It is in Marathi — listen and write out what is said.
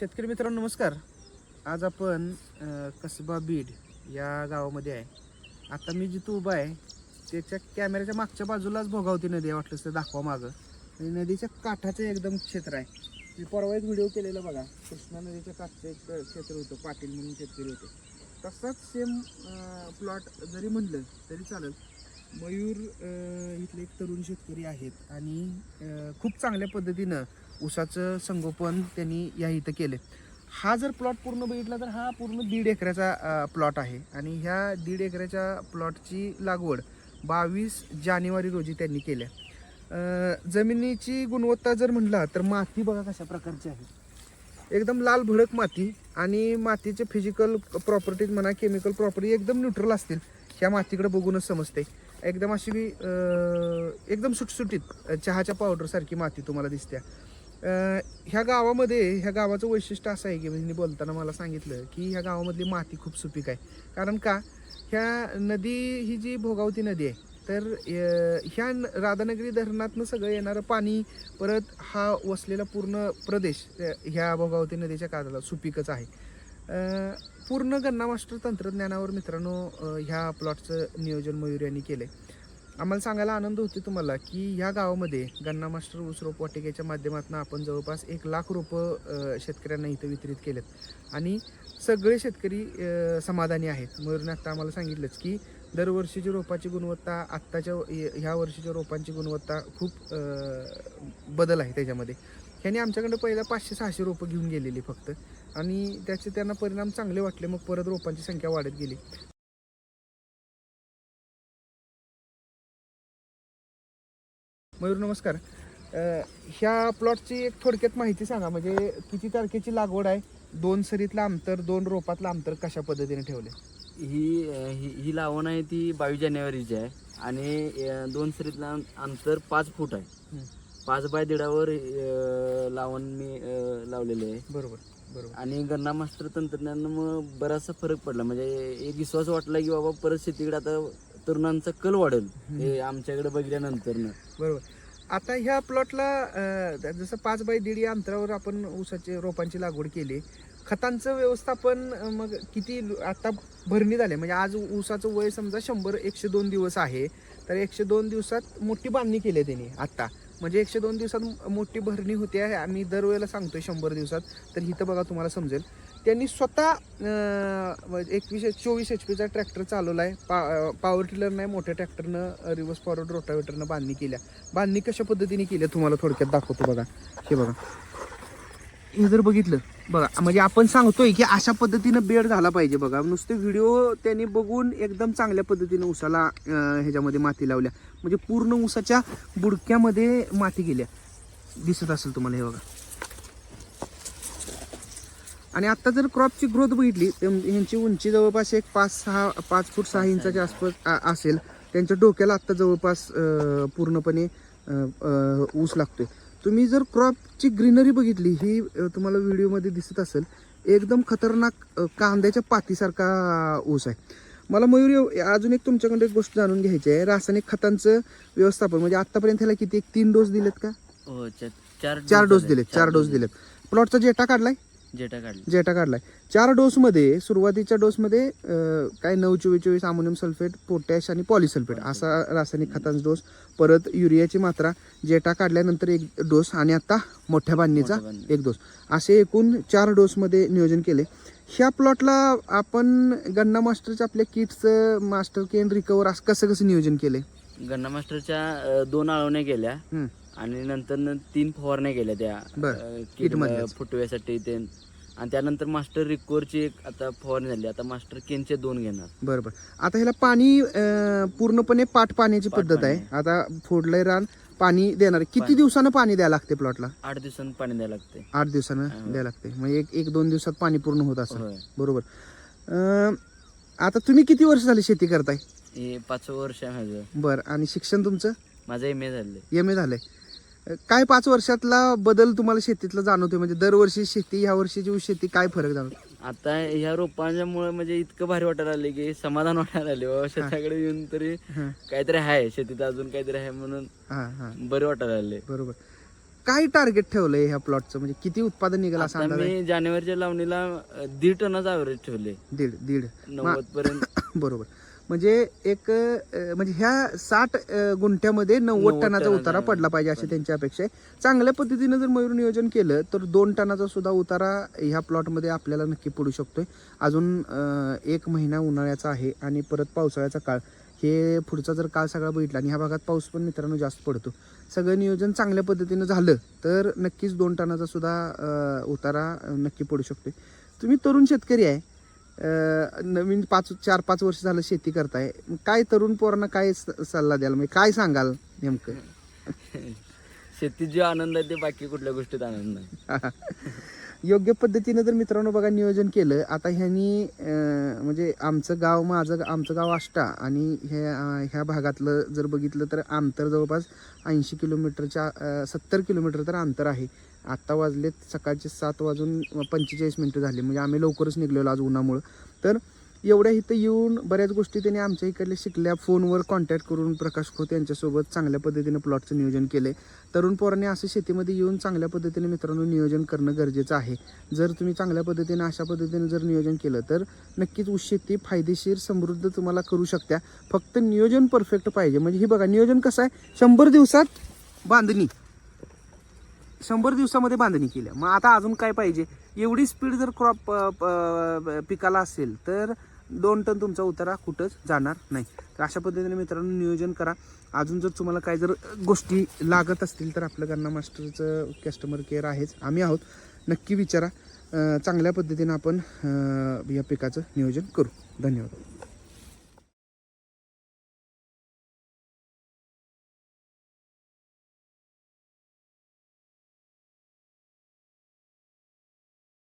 शेतकरी मित्रांनो नमस्कार. आज आपण कसबा बीड या गावामध्ये आहे. आता मी जिथं उभा आहे त्याच्या कॅमेऱ्याच्या मागच्या बाजूलाच भोगावती नदी आहे वाटलंच तर दाखवा मागं. आणि नदीच्या काठाचं एकदम क्षेत्र आहे. मी परवा एक व्हिडिओ केलेला बघा. कृष्णा नदीच्या काठचं एक क्षेत्र होतं पाटील म्हणून शेतकरी होते. तसाच सेम प्लॉट जरी म्हणलं तरी चालेल. मयूर इथले एक तरुण शेतकरी आहेत आणि खूप चांगल्या पद्धतीनं ऊसाचं संगोपन त्यांनी या इथं केले हा जर प्लॉट पूर्ण बघितला तर हा पूर्ण दीड एकराचा प्लॉट आहे. आणि ह्या दीड एकराच्या प्लॉटची लागवड बावीस जानेवारी रोजी त्यांनी केल्या जमिनीची गुणवत्ता जर म्हणला तर माती बघा कशा प्रकारची आहे. एकदम लाल भडक माती आणि मातीचे फिजिकल प्रॉपर्टीज म्हणा केमिकल प्रॉपर्टी एकदम न्यूट्रल असतील ह्या मातीकडे बघूनच समजते एकदम अशी एकदम सुटसुटीत चहाच्या पावडरसारखी माती तुम्हाला दिसते. ह्या गावामध्ये ह्या गावाचं वैशिष्ट्य असं आहे की म्हणजे बोलताना मला सांगितलं की ह्या गावामधली माती खूप सुपीक आहे. कारण का? ह्या नदी ही जी भोगावती नदी आहे तर ह्या न- राधानगरी धरणातनं सगळं येणारं पाणी परत हा वसलेला पूर्ण प्रदेश ह्या भोगावती नदीच्या काठाला सुपीकच आहे. पूर्ण गन्ना मास्टर तंत्रज्ञानावर मित्रांनो ह्या प्लॉटचं नियोजन मयूर यांनी केलं आहे आम्हाला सांगायला आनंद होतो तुम्हाला की ह्या गावामध्ये गन्ना मास्टर ऊस रोप वाटिकेच्या माध्यमातून आपण जवळपास एक लाख रोपं शेतकऱ्यांना इथं वितरित केलेत. आणि सगळे शेतकरी समाधानी आहेत. म्हणून आत्ता आम्हाला सांगितलंच की दरवर्षीची रोपाची गुणवत्ता आत्ताच्या ह्या वर्षीच्या रोपांची गुणवत्ता खूप बदल आहे त्याच्यामध्ये. ह्याने आमच्याकडे पहिला पाचशे सहाशे रोपं घेऊन गेलेली फक्त. आणि त्याचे त्यांना परिणाम चांगले वाटले मग परत रोपांची संख्या वाढत गेली. मयूर नमस्कार. अं, ह्या प्लॉटची एक थोडक्यात माहिती सांगा. म्हणजे किती तारखेची लागवड आहे? दोन सरीतलं अंतर दोन रोपातलं अंतर कशा पद्धतीने ठेवले ही ही ही लावण आहे ती बावीस जानेवारीची आहे. आणि अ, दोन सरीतलं अंतर पाच फूट आहे. हम्म. पाच बाय दीडावर अ, लावण मी अ, लावलेले आहे. बरोबर बरोबर. आणि गन्ना मास्टर तंत्रज्ञानामुळे बराचसा फरक पडला. म्हणजे एक विश्वास वाटला की बाबा परत शेतीकडे आता तरुणांचा कल वाढेल. हे आमच्याकडे बघितल्यानंतर बरोबर. आता ह्या प्लॉटला जसं पाच बाय दीड या अंतरावर आपण ऊसाची रोपांची लागवड केली खतांचं व्यवस्थापन मग किती आता भरणी झाले म्हणजे आज ऊसाचं वय समजा शंभर एकशे दोन दिवस आहे तर एकशे दोन दिवसात मोठी बांधणी केली आहे त्यांनी आत्ता म्हणजे एकशे दोन दिवसात मोठी भरणी होते आहे. आम्ही दरवेळेला सांगतो आहे शंभर दिवसात. तर इथं बघा तुम्हाला समजेल. त्यांनी स्वतः म्हणजे एकवीस चोवीस एच पीचा ट्रॅक्टर चालवला आहे पा पॉवर टिलर नाही मोठ्या ट्रॅक्टरनं रिव्हर्स फॉरवर्ड रोटावेटरनं बांधणी केल्या. बांधणी कशा पद्धतीने केली आहे तुम्हाला थोडक्यात दाखवतो बघा. हे बघा. हे जर बघितलं बघा म्हणजे आपण सांगतोय की अशा पद्धतीनं बेड झाला पाहिजे बघा. नुसते व्हिडिओ त्यांनी बघून एकदम चांगल्या पद्धतीने उसाला ह्याच्यामध्ये माती लावल्या. म्हणजे पूर्ण उसाच्या बुडक्यामध्ये माती गेल्या. दिसत असेल तुम्हाला हे बघा. आणि आता जर क्रॉपची ग्रोथ बघितली तर ह्यांची उंची जवळपास एक पाच सहा पाच फूट सहा इंचाच्या आसपास असेल. त्यांच्या डोक्याला आत्ता जवळपास पूर्णपणे ऊस लागतोय. तुम्ही जर क्रॉपची ग्रीनरी बघितली ही तुम्हाला व्हिडिओमध्ये दिसत असेल एकदम खतरनाक कांद्याच्या पातीसारखा ऊस आहे. मला मयूर अजून एक तुमच्याकडे एक गोष्ट जाणून घ्यायची आहे. रासायनिक खतांचं व्यवस्थापन म्हणजे आतापर्यंत ह्याला किती एक तीन डोस दिलेत का? हो चार चार डोस. दिलेत चार डोस दिलेत. प्लॉटचा जेटा काढलाय? जेटा काढले जेटा काढलाय. चार डोसमध्ये सुरुवातीच्या डोसमध्ये अं, काय नऊ चोवीस चोवीस अमोनियम सल्फेट पोटॅश आणि पॉलिसल्फेट असा रासायनिक खतांचा डोस. परत युरियाची मात्रा जेटा काढल्यानंतर एक डोस आणि आता मोठ्या बांधणीचा मोठ्या बांधणी. एक डोस. असे एकूण चार डोसमध्ये नियोजन केले. ह्या प्लॉटला आपण गन्ना मास्टरच्या आपल्या किट्सचं मास्टर केन रिकवर असं कसं कसं नियोजन केले गन्ना मास्टरच्या अ, दोन आळवण्या केल्या. हम्म. आणि नंतर न तीन फवारण्या केल्या त्या मधल्याच. फुटव्यासाठी ते. आणि त्यानंतर मास्टर रिकोरची एक आता फवारणी झाली. आता मास्टर केनचे दोन घेणार. बरं बरं आता ह्याला पाणी पूर्णपणे पाठ पाण्याची पद्धत आहे. आता फोडलंय रान पाणी देणार. किती. दिवसानं पाणी द्यायला लागते प्लॉटला आठ दिवसांनी पाणी द्यायला लागते. आठ दिवसानं. द्यायला लागते. म्हणजे एक एक दोन दिवसात पाणी पूर्ण होत होय. बरोबर. आता तुम्ही किती वर्ष झाली शेती करताय? पाच वर्ष आहे माझं. बरं. आणि शिक्षण तुमचं? माझं एम ए झाले एम ए झालंय. काय पाच वर्षातला बदल तुम्हाला शेतीतला जाणवतोय? म्हणजे दरवर्षी शेती ह्या वर्षीची शेती काय फरक जाणवतो? आता ह्या रोपांच्यामुळे म्हणजे इतकं भारी वाटायला लागले की समाधान वाटायला लागले बाबा. शेताकडे येऊन तरी काहीतरी आहे. शेतीत अजून काहीतरी आहे म्हणून बरे वाटायला लागले. बरोबर. काय टार्गेट ठेवलंय ह्या प्लॉटचं म्हणजे किती उत्पादन निघेल असं आता अंदाज आहे? मी जानेवारीच्या लावणीला अं, दीड टनाचा ॲव्हरेज ठेवले. दीड दीड. नव्वद पर्यंत. बरोबर. म्हणजे एक म्हणजे ह्या साठ गुंठ्यामध्ये नव्वद टनाचा उतारा पडला पाहिजे अशी त्यांची अपेक्षा आहे. चांगल्या पद्धतीनं जर मयूर नियोजन केलं तर दोन टनाचा सुद्धा उतारा ह्या प्लॉटमध्ये आपल्याला नक्की पडू शकतोय. अजून एक महिना उन्हाळ्याचा आहे आणि परत पावसाळ्याचा काळ. हे पुढचा जर काळ सगळा बघितला आणि ह्या भागात पाऊस पण मित्रांनो जास्त पडतो. सगळं नियोजन चांगल्या पद्धतीनं झालं तर नक्कीच दोन टनाचा सुद्धा उतारा नक्की पडू शकतोय. तुम्ही तरुण शेतकरी आहे नवीन पाच चार पाच वर्ष झालं शेती करताय. काय तरुण पोरांना काय सल्ला द्याल? म्हणजे काय सांगाल नेमकं? शेतीत जो आनंद आहे ते बाकी कुठल्या गोष्टीत आनंद नाही. योग्य पद्धतीनं जर मित्रांनो बघा नियोजन केलं आता ह्यांनी म्हणजे आमचं गाव माझं आमचं गाव आष्टा आणि ह्या ह्या भागातलं जर बघितलं तर अंतर जवळपास ऐंशी किलोमीटरच्या सत्तर किलोमीटर तर अंतर आहे. आत्ता वाजलेत सकाळचे सात वाजून पंचेचाळीस मिनटं झाली. म्हणजे आम्ही लवकरच निघलेलो आज उन्हामुळं. तर एवढ्या इथं येऊन बऱ्याच गोष्टी त्यांनी आमच्या इकडल्या शिकल्या फोनवर कॉन्टॅक्ट करून प्रकाश खोत यांच्यासोबत चांगल्या पद्धतीनं प्लॉटचं नियोजन केले तरुण पोरांनी असं शेतीमध्ये येऊन चांगल्या पद्धतीने मित्रांनो नियोजन करणं गरजेचं आहे. जर तुम्ही चांगल्या पद्धतीने अशा पद्धतीने जर नियोजन केलं तर नक्कीच ऊस शेती फायदेशीर समृद्ध तुम्हाला करू शकत्या. फक्त नियोजन परफेक्ट पाहिजे. म्हणजे हे बघा नियोजन कसं आहे? शंभर दिवसात बांधणी. शंभर दिवसामध्ये बांधणी केल्या. मग आता अजून काय पाहिजे? एवढी स्पीड जर क्रॉप पिकाला असेल तर दोन टन तुमचा उतारा कुठंच जाणार नाही. तर अशा पद्धतीने मित्रांनो नियोजन करा. अजून जर तुम्हाला काय जर गोष्टी लागत असतील तर आपलं गन्ना मास्टरचं कस्टमर केअर आहेच. आम्ही आहोत. नक्की विचारा. चांगल्या पद्धतीनं आपण या पिकाचं नियोजन करू. धन्यवाद.